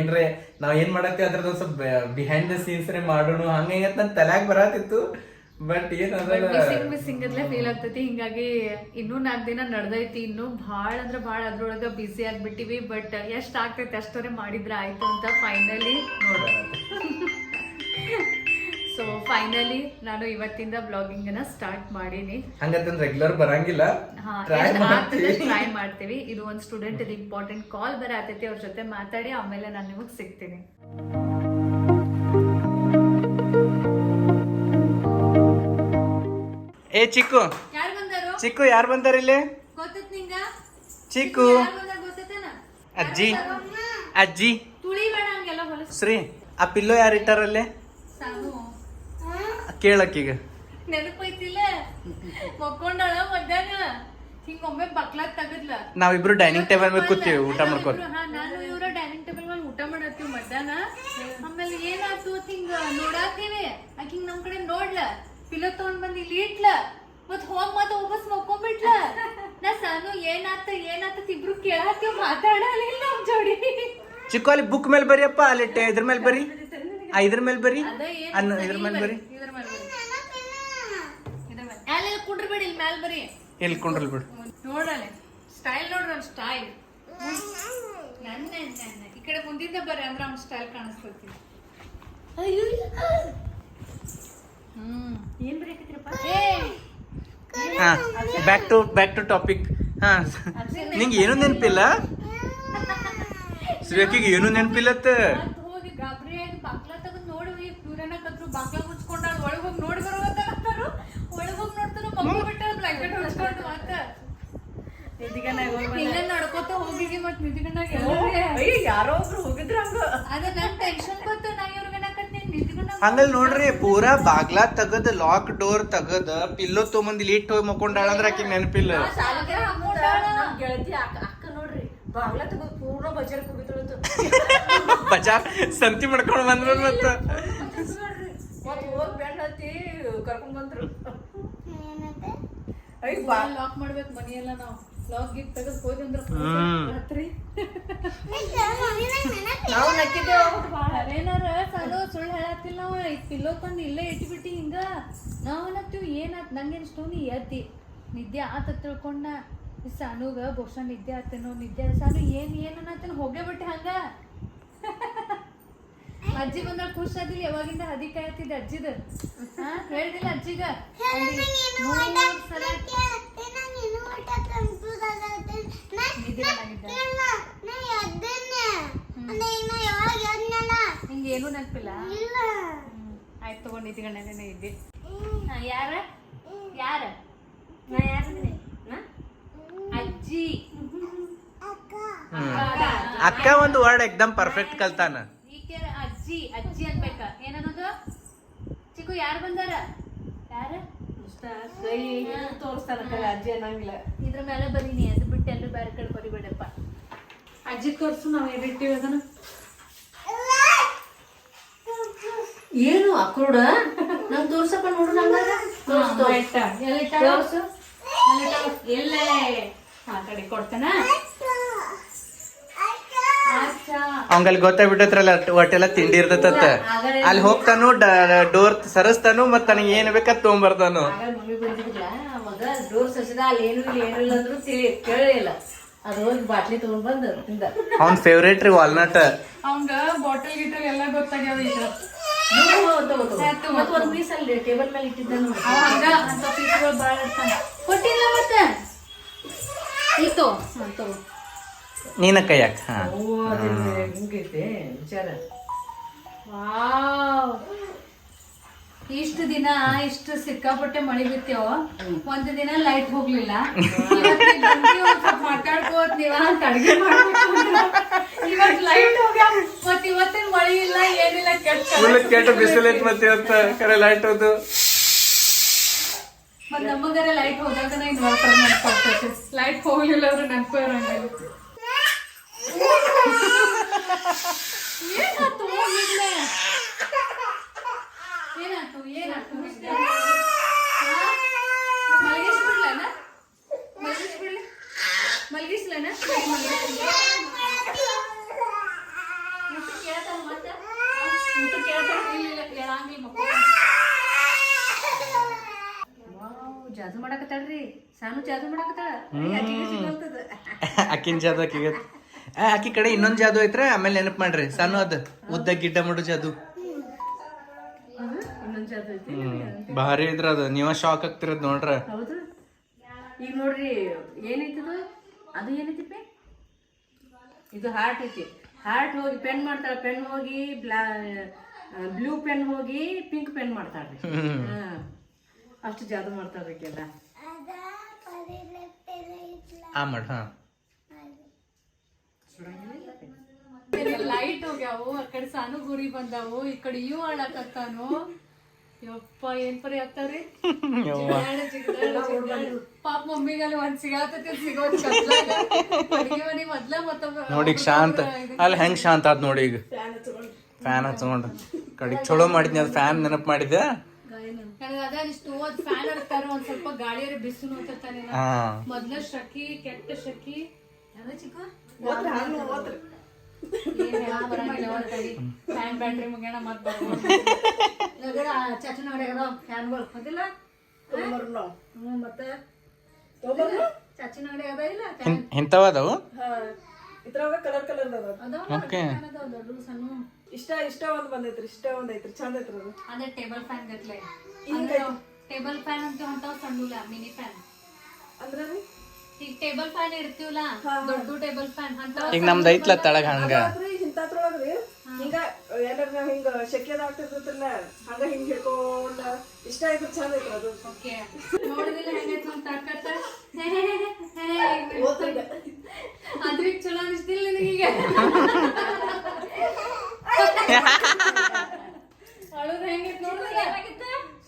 ಏನ್ರೆ ನಾವ್ ಏನ್ ಮಾಡತ್ತೀವಿ ಅದ್ರದ್ದು ಸ್ವಲ್ಪ ಬಿಹೈಂಡ್ ದ ಸೀನ್ಸ್ ಮಾಡೋಣ ಹಂಗ ನನ್ ತಲ್ಯಾಗ ಬರತ್ತಿತ್ತು ಬಟ್ ಮಿಸ್ಸಿಂಗ್ ಮಿಸ್ಸಿಂಗ್ ಅದ್ಲೆ ಫೀಲ್ ಆಗ್ತೈತಿ. ಹಿಂಗಾಗಿ ಇನ್ನೂ ನಾಲ್ಕು ದಿನ ನಡ್ದೈತಿ. ಇನ್ನೂ ಭಾಳ ಅಂದ್ರೆ ಭಾಳ ಅದ್ರೊಳಗ ಬಿಸಿ ಆಗ್ಬಿಟ್ಟಿವಿ. ಬಟ್ ಎಷ್ಟ್ ಆಗ್ತೈತಿ ಅಷ್ಟೊರೆ ಮಾಡಿದ್ರೆ ಆಯ್ತು ಅಂತ ಫೈನಲಿ ನೋಡೋಣ. ಸೊ ಫೈನಲಿ ನಾನು ಇವತ್ತಿಂದ ಬ್ಲಾಗಿಂಗ್ ಅನ್ನ ಸ್ಟಾರ್ಟ್ ಮಾಡೀನಿ. ಹಂಗಂತಂದ್ರೆ ರೆಗ್ಯುಲರ್ ಬರಂಗಿಲ್ಲ. ಟ್ರೈ ಮಾಡ್ತೀವಿ ಟ್ರೈ ಮಾಡ್ತೀವಿ. ಇದು ಒಂದು ಸ್ಟೂಡೆಂಟ್ ಇಂಪಾರ್ಟೆಂಟ್ ಕಾಲ್ ಬರ ಆತೈತಿ ಅವ್ರ ಜೊತೆ ಮಾತಾಡಿ ಆಮೇಲೆ ನಾನು ನಿಮಗೆ ಸಿಗ್ತೀನಿ. ಏ ಚಿಕ್ಕು. ಯಾರು ಬಂದಾರು? ಚಿಕ್ಕು ಯಾರು ಬಂದಾರ ಇಲ್ಲಿ? ಚಿಕ್ಕು? ಅಜ್ಜಿ. ಅಜ್ಜಿ. ಶ್ರೀ ಆ ಪಿಲ್ಲೋ ಯಾರು ಇಟ್ಟಾರಲ್ಲಿ ಕೇಳಕ್ಕೀಗ ನಾವಿಬ್ರು ಡೈನಿಂಗ್ ಟೇಬಲ್ ಮೇಲೆ ಕೂತೀವಿ ಊಟ ಮಾಡ್ಕೊಂಡು. ನಾವಿಬ್ರು- ಹಾ, ನಾನು ಇವ್ರ ಡೈನಿಂಗ್ ಟೇಬಲ್ ಮೇಲೆ ಊಟ ಮಾಡತ್ತೀವಿ ಮಧ್ಯಾಹ್ನ. ಆಮೇಲೆ ಏನಾಯ್ತು ಹಿಂಗ ನೋಡಾತೀವಿ ಆಕಿ ಹಿಂಗ್ ನಮ್ ಕಡೆ ನೋಡ್ಲ. ಪಿಲೋ ತಗೊಂಡ್ ಬಂದ್ ಇಲ್ಲಿ ಇಟ್ಲ. ಮತ್ ಹೋಗ್ ಮತ್ ವಾಪಸ್ ಮಕ್ಕೊಂಡ್ಬಿಟ್ಲ ನಾ ಸಾನು ಏನಾತ ಏನಾತ ಇಬ್ರು ಕೇಳಾತೀವಿ ಮಾತಾಡಲಿಲ್ಲ ನಮ್ ಜೋಡಿ. ಚಿಕ್ಕು ಅಲ್ಲಿ ಬುಕ್ ಮೇಲೆ ಬರೀಪ್ಪ ಅಲ್ಲಿ ಟೆ- ಇದ್ರ ಮೇಲೆ ಬರಿ. ಆ ಇದ್ರ ಮೇಲೆ ಬರಿ. ಅದೇ ಏನ್ ಅನ್ನ ಇದ್ರ ಮೇಲೆ ಬರಿ. ಇದ್ರ ಮೇಲೆ ಬರಿ. ಇದ್ರ ಮೇಲೆ. ಅಲ್ಲೆಲ್ಲ ಕುಂಡ್ರಬೇಡಿ ಇಲ್ಲಿ ಮ್ಯಾಲ್ ಬರಿ. ಎಲ್ಲಿ ಕೊಂಡ್ರಲ್ ಬಿಡು. ನೋಡಲೆ. ಸ್ಟೈಲ್ ನೋಡ್ರಿ ಅವ್ನ ಸ್ಟೈಲ್ ನನ್ನ ನನ್ನ ಈ ಕಡೆ ಮುಂದಿಂದ ಬರ್ರಿ ಅಂದ್ರೆ ಅವ್ನ ಸ್ಟೈಲ್ ಕಾಣಿಸ್ತೈತಿ ಹಾ back to back to topic ಹಾ ನಿಂಗೆ ಏನೂ ನೆನಪಿಲ್ಲ? ಶ್ರೇಯಕಿಗೆ ಏನೂ ನೆನಪಿಲ್ಲತ್ತ? ಯಾರೋ ಒಬ್ರು ಹೋಗಿದ್ರ ಹಂಗ. ಅದ ನನ್ ಟೆನ್ಷನ್ ಗೊತ್ತು? ಹಂಗಲ್ ನೋಡ್ರಿ ಪೂರಾ ಬಾಗ್ಲಾ ತಗದ್ ಲಾಕ್ ಡೋರ್ ತಗದ್ ಪಿಲ್ಲೋ ತೊಗೊಂಬಂದ್ ಇಲ್ಲಿ ಇಟ್ಟು ಹೋಗಿ ಮಕ್ಕೊಂಡಾಳ ಅಂದ್ರೆ ಆಕಿಗೆ ನೆನಪಿಲ್ಲ. ಬಜಾರ್ ಸಂತಿ ಮಾಡ್ಕೊಂಡ್ ಬಂದ್ರ ಮತ್ತ. ಕರ್ಕೊಂಡ್ ಬಂದ್ರು. ಲಾಕ್ ಮಾಡ್ಬೇಕು ಮನೆಯೆಲ್ಲ ನಾವು. ನಾವು ನಕ್ಕಿದ್ದೇವೆ. ಅರೇನಾರ ಸಾಲು ಸುಳ್ಳು ಹೇಳತ್ತಿಲ್ಲ ನಾವು ಪಿಲ್ಲೋ ತಂದು ಇಲ್ಲೇ ಇಟ್ಬಿಟ್ಟು ಹಿಂಗ. ನಾವು ಅನ್ನತ್ತೀವಿ ಏನಾತ್? ನಂಗೇನು ಸ್ಟೋನಿ ಎದ್ದಿ ನಿದ್ದೆ ಆತ ತಿಳ್ಕೊಂಡ ಈ ಸಾನುಗ ಬಹುಶಃ ನಿದ್ದೆ ಆತನೋ ನಿದ್ದೆ ಸಾನು ಏನ್ ಏನ್ ಅನ್ನತ್ತೇನೋ? ಹೋಗೇ ಬಿಟ್ಟೆ ಹಂಗ. ಅಜ್ಜಿ ಬಂದಾಗ ಖುಷ್ ಆದಿಲ್ಲ ಯಾವಾಗಿಂದ ಹದಿ ಕಾಯತ್ತಿದ್ದೆ ಅಜ್ಜಿದ. ಹಾ ಹೇಳ್ದಿಲ್ಲ ಅಜ್ಜಿಗ. ಹಿಂಗೆ ಏನೂ ನೆನಪಿಲ್ಲ. ಆಯ್ತು ತಗೊಂಡು ಗಂಡ ಇದ್ದೆ. ಯಾರ? ಯಾರ? ನಾ ಯಾರಿದ್ದೀನಿ ಅಜ್ಜಿ. ಅಕ್ಕ ಒಂದು ವರ್ಡ್ ಎಕ್ದಮ್ ಪರ್ಫೆಕ್ಟ್ ಕಲ್ತಾನ. ಈಕೆ ಅಜ್ಜಿ ಅಜ್ಜಿ ಅನ್ಬೇಕ? ಏನನ್ನೋದು? ಚಿಕ್ಕು ಯಾರು ಬಂದಾರ? ಯಾರ? ತೋರಿಸ್ತಾನ ಅಜ್ಜಿ ಅನ್ನಂಗಿಲ್ಲ. ಇದ್ರ ಮೇಲೆ ಬರೀನಿ ಅದು ಬಿಟ್ಟು ಎಲ್ಲೂ ಬೇರೆ ಕಡೆ ಬರಿಬೇಡಪ್ಪ ಅಜ್ಜಿ ತೋರಿಸು ನಾವು ಏನಿಟ್ಟಿವಿ ಅದನ್ನ? ಏನು ಅಕ್ರೂಡ? ನಂಗೆ ತೋರ್ಸಪ್ಪ ನೋಡು ನಂಗಾಗ ತೋರ್ಸು ಎಲ್ಲೇ ಆ ಕಡೆ ಕೊಡ್ತಾನ? ಅವಂಗಲ್ಲಿ ಗೊತ್ತಾಗ್ಬಿಟ್ಟತ್ರಲ್ಲ ಒಟ್ಟೆಲ್ಲ ತಿಂಡಿ ಇರ್ತೈತತ್ತ ಅಲ್ಲಿ ಹೋಗ್ತಾನು ಡೋರ್ ಸರಸ್ತಾನು ಮತ್ತ ನನಗೆ ಏನ್ ಬೇಕಾದ್ ತಗೊಂಬರ್ತಾನು. ಆಗ ಮಮ್ಮಿ ಬಂದಿದ್ಲ ಮಗ ಡೋರ್ ಸಸಿದ ಅಲ್ಲಿ ಏನು ಇಲ್ಲ ಏನು ಇಲ್ಲ ಅಂದ್ರು ತಿಳಿ ಕೇಳಿಲ್ಲ ಅದು ಹೋಗಿ ಬಾಟ್ಲಿ ತಗೊಂಡ್ ಬಂದು ತಿಂದ. ಅವ್ನ್ ಫೇವ್ರೇಟ್ ರೀ ವಾಲ್ನಟ್ ಅವಂಗ ಬಾಟಲ್ ಗಿಟಲ್ ಎಲ್ಲ ಗೊತ್ತಾಗ್ಯಾವ ಈಗ. ಮತ್ತ ಒಂದ್ ಪೀಸ್ ಅಲ್ಲಿ ಟೇಬಲ್ ಮೇಲೆ ಇಟ್ಟಿದ್ದ ನೋಡಿ. ಅವ ಹಂಗ ಅಂತ ಪೀಸ್ಗಳು ಬಾಳ ಇರ್ತಾನ ಕೊಟ್ಟಿಲ್ಲ ಮತ್ತೆ? ಇತ್ತು ತಗೋ. ನೀನ ಕೈಯಾಕ? ಹಾ. ಹಿಂಗೈತೆ ವಿಚಾರ. ವಾವ್. ಇಷ್ಟು ದಿನ ಇಷ್ಟು ಸಿಕ್ಕಾಪಟ್ಟೆ ಮಳಿ ಬಿತ್ತೇವ ಒಂದು ದಿನ ಲೈಟ್ ಹೋಗ್ಲಿಲ್ಲ. ಮಾತಾಡ್ಕೋತ್ ನೀವ ಅಂತ ಅಡ್ಗೆ ಇವತ್ ಲೈಟ್ ಹೋಗ್ಯಾವ ಮತ್ ಇವತ್ತಿನ ಮಳಿ ಇಲ್ಲ ಏನಿಲ್ಲ ಕೆಟ್ಟ ಕೆಟ್ಟ ಬಿಸಿಲೈತ್ ಮತ್ತೆ ಇವತ್ತ ಕರೆ ಲೈಟ್ ಹೋದು. ಮತ್ ನಮಗರ ಲೈಟ್ ಹೋದಾಗ ಇನ್ವರ್ಟರ್ ನೆನ್ಪಾಗ್ತೈತಿ. ಲೈಟ್ ಹೋಗ್ಲಿಲ್ಲ ಅವ್ರು ನೆನಪು ಇರಂಗಿಲ್ಲ ಏನಾಯ್ತು ಹೋಗಿದ್ಲೆ ಏನಾಯ್ತು ಏನಾಯ್ತು ಮಲಗಿಸ್ ಬಿಡ್ಲೇನ ಮಲಗಿಸ್ ಬಿಡ್ಲೆ ಮಲಗಿಸ್ಲೇನ ಊಟ ಕೇಳ್ತಾನ ಮತ್ತೆ ಊಟ ಕೇಳ್ತಾನ ಇಲ್ಲ ಇಲ್ಲ ಕೇಳಂಗಿಲ್ಲ ಮಕ್ಕಳು ವಾವ್ ಜಾದು ಮಾಡಕತ್ತಾಳ್ರಿ ಸಾನು ಜಾದು ಮಾಡಕತ್ತಾಳ ಅಜ್ಜಿಗೆ ಸಿಗೋಲ್ತದ ಅಕ್ಕಿನ ಜಾದು ಆಕಿಗೆ ಆ, ಆಕಿ ಕಡೆ ಇನ್ನೊಂದು ಜಾದು ಐತ್ರ ಆಮೇಲೆ ನೆನಪ್ ಮಾಡ್ರಿ. ಸಣ್ಣ ಅದ. ಉದ್ದ ಗಿಡ್ಡ ಮಾಡು ಜಾದು ಇನ್ನೊಂದ್ ಜಾದು ಐತಿ ಹ್ಮ್ ಭಾರಿ ಇದ್ರ ಅದು. ನೀವ ಶಾಕ್ ಆಗ್ತಿರೋದು ನೋಡ್ರ. ಹೌದು. ಈಗ ನೋಡ್ರಿ ಏನೈತದು? ಅದು ಏನೈತಿ ಇದು ಹಾರ್ಟ್ ಐತಿ. ಹಾರ್ಟ್ ಹೋಗಿ ಪೆನ್ ಮಾಡ್ತಾಳ ಪೆನ್ ಹೋಗಿ ಬ್ಲಾ ಬ್ಲೂ ಪೆನ್ ಹೋಗಿ ಪಿಂಕ್ ಪೆನ್ ಮಾಡ್ತಾಳ್ರಿ ಹಾ. ಅಷ್ಟು ಜಾದು ಮಾಡ್ತಾಳ್ರಿಕೆಲ್ಲ ಆ ಮಾಡ ಹಾ. ಲೈಟ್ ಹೋಗ್ಯಾವು ಆ ಕಡೆ ಸಾನು ಗುರಿ ಬಂದಾವು ಈ ಕಡೆ ಇವು ಹಾಳಾಕತ್ತಾನು. ಯಪ್ಪ ಏನ್ ಪರಿ ಆಗ್ತಾವ್ರಿ? ಜಿಗ್ದಾಡ. ಪಾಪ ಮಮ್ಮಿಗಲ್ಲಿ ಒಂದ್ ಸಿಗಾತತಿ ಸಿಗೋದ್ ಮನೆ ಮೊದ್ಲ ಮತ್ತೊಬ್ಬ ನೋಡಿ ಶಾಂತ. ಅಲ್ಲಿ ಹೆಂಗ್ ಶಾಂತ ಆದ್ ನೋಡಿ ಈಗ. ಫ್ಯಾನ್ ಹಚ್ಕೊಂಡ್. ಕಡೆಗೆ ಚಲೋ ಮಾಡಿದ್ನಿ ಅದು ಫ್ಯಾನ್ ನೆನಪ್ ಮಾಡಿದ್ದೆ ನನಗ ಅದ ಅನಿಸ್ತು ಅದ್ ಫ್ಯಾನ್ ಇರ್ತಾರ ಒಂದ್ ಸ್ವಲ್ಪ ಗಾಳಿಯರ ಬಿಸಿಲು ನೋಡ್ತಾನೆ ಹಾ. ಮೊದ್ಲ ಶಕಿ ಕೆಟ್ಟ ಶಕಿ. ಫ್ಯಾನ್ ಬ್ಯಾಟ್ರಿ ಮುಗ್ಯಾಣ ಮತ್ ಚಾಚು ನೋಡ್ಯಾಗ ಫ್ಯಾನ್ಗಳು ಹ್ಮ್ ಮತ್ತೆ? ಚಾಚಿನ ಅಂಗಡಿ ಅದ ಇಲ್ಲ? ಇಂಥವ ಅದಾವು? ಇದ್ರಾಗ ಕಲರ್ ಕಲರ್ ಅದ ಅದಾವ. ಓಕೆ. ಇಷ್ಟ ಇಷ್ಟ ಒಂದು ಬಂದೈತ್ರಿ ಇಷ್ಟ ಒಂದು ಐತ್ರಿ ಚಂದ ಐತ್ರಿ ಅದು. ಅದೇ ಟೇಬಲ್ ಫ್ಯಾನ್ ಗತ್ಲೆ ಹಿಂಗೈತಿ. ಟೇಬಲ್ ಫ್ಯಾನ್ ಅಂತ ಹೊಂಟಾವ್ ಸಣ್ಣ ಮಿನಿ ಫ್ಯಾನ್ ಅಂದ್ರೆ ರೀ ಈಗ ಟೇಬಲ್ ಫ್ಯಾನ್ ಇರ್ತೀವಲ್ಲ ದೊಡ್ಡ ಟೇಬಲ್ ಫ್ಯಾನ್ ಅಂತ ಈಗ ನಮ್ದು ಐತ್ಲ ತಳಗ ಹಂಗ. ಅದ್ರಿ ಇಂಥದ್ರೊಳಗ್ರಿ ಹಿಂಗ ಏನಾರ ನಾವ್ ಹಿಂಗ ಶೆಕೆದ ಆಗ್ತಿರ್ತಲ್ಲ ಹಂಗ ಹಿಂಗ ಹಿಡ್ಕೊಂಡ ಇಷ್ಟ ಆಯ್ತು ಚಂದ ಐತ್ರ ಅದು. ಓಕೆ. ನೋಡಿದಿಲ್ಲ ಹೆಂಗೈತೆ ಅಂತ ತಾಕತ್ತ ಅದ್ರಿಗೆ ಚಲೋ ಅನಿಸ್ತಿಲ್ಲ ನಿನಗೀಗ ಅಳುದು ಹೆಂಗೈತೆ ನೋಡ್ರಿ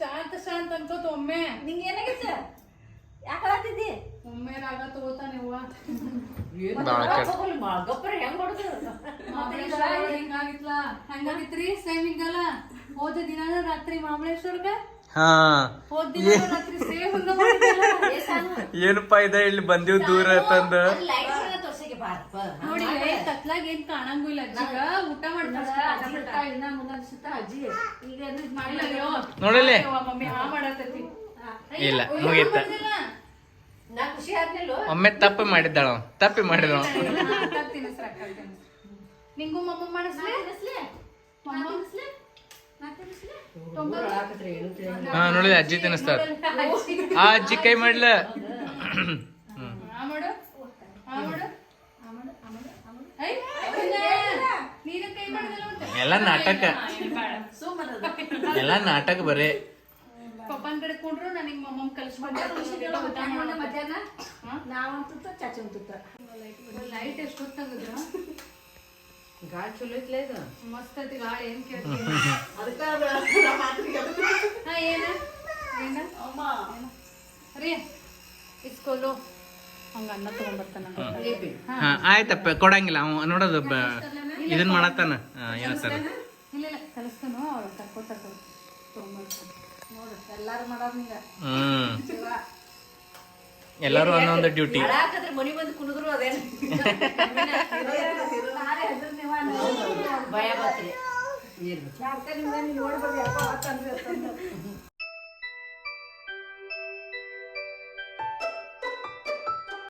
ಶಾಂತ ಶಾಂತ ಅನ್ಕೋತ ಒಮ್ಮೆ. ನಿಂಗೆ ಏನಾಗಿತ್ತ? ಯಾಕೆ ಒಮ್ಮೆ ರಾಗ ತಗೋತಾನೆ ಹಿಂಗಾಗಿತ್ಲ? ಹೆಂಗಾಗಿತ್ರಿ? ಸೇಮ್ ಹಿಂಗಲ್ಲ. ಹೋದ ದಿನ ರಾತ್ರಿ ಮಾಡಿದ್ರಲ್ಲ. ಏನಪ್ಪಾ ಇದ? ಇಲ್ಲಿ ಬಂದಿವ್ ದೂರ ತಂದ ನೋಡಿ ಕತ್ಲಾಗ ಏನ್ ಕಾಣಂಗಿಲ್ಲ ಅಜ್ಜಿಗ ಊಟ ಮಾಡ್ತಾರ ಅಜ್ಜಿ ಈಗ ಮಾಡಿಲ್ಲ. ನೋಡಲೆ ಮಮ್ಮಿ ಹಾ. ಮಾಡತೈತಿ ಇಲ್ಲ ಮುಗೀತ. ಒಮ್ಮೆ ತಪ್ಪು ಮಾಡಿದ್ದಾಳ. ತಪ್ಪಿ ಮಾಡಿದ. ನಿಂಗೂ ಮಮ್ಮ. ಹಾ ನೋಡಿದ ಅಜ್ಜಿ ತಿನ್ನಿಸ್ತಾರ ಆ ಅಜ್ಜಿ ಕೈ ಮಾಡ್ಲ. ಎಲ್ಲ ನಾಟಕ. ಎಲ್ಲ ನಾಟಕ ಬರೇ. ಪಪ್ಪನ್ ಕಡೆ ಕೊಂಡ್ರು ನನಗೆ ಮಮ್ಮಮ್ಮ ಕಲಿಸ್ಕೊಂಡು ಮಧ್ಯಾಹ್ನ ನಾವಂತೂ ಚಾಚಿ ಅಂತುತ್ತ ಲೈಟ್ ಎಷ್ಟು ಹೊತ್ತಾಗಿದ್ರು ಗಾಳಿ ಚಲೋ ಐತ್ಲ ಇದು? ಮಸ್ತ್ ಐತಿ ಗಾಳಿ ಏನ್ ಕೇಳ್ತೀನಿ ಹಾ ಏನ? ಏನ? ಅಮ್ಮ. ರೀ ಇಸ್ಕೊಲು. ಹಂಗ ಅನ್ನ ತಗೊಂಡ್ಬರ್ತಾನ ಆಯ್ತಪ್ಪ ಕೊಡಂಗಿಲ್ಲ ಅವ ನೋಡೋದು ಇದನ್ನ ಇದನ್ ಮಾಡತ್ತಾನ? ಏನತ್ತಾನ ಇಲ್ಲ ಇಲ್ಲ ಕಲಿಸ್ತಾನೋ? ಅವ್ರು ಕರ್ಕೋತಾರ ತಗೊಂಡ್ಬರ್ತಾನ ನೋಡು ಎಲ್ಲಾರು ಮಾಡೋದ್ ಹಿಂಗ ಹ್ಮ್. ಎಲ್ಲರೂ ಒಂದೊಂದು ಡ್ಯೂಟಿ ಹಾಕದ್ರೆ ಮನಿ ಬಂದು ಕುಣಿದ್ರು ಅದೇನು? ಭಯ ಬತ್ರಿ